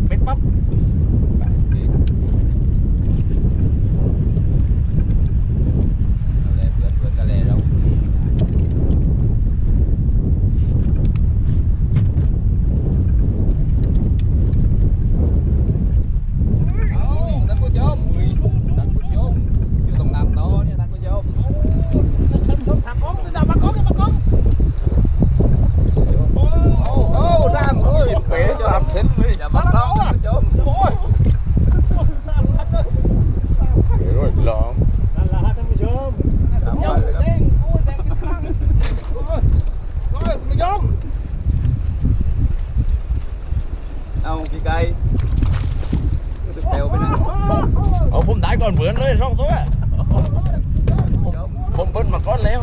ดเม็ดปั๊บ พี่ไก่จะแปลวไปนะเอาผมได้ก่อนเหมือนเลยสองตัวผมเบิ้ลมาก่อนแล้ว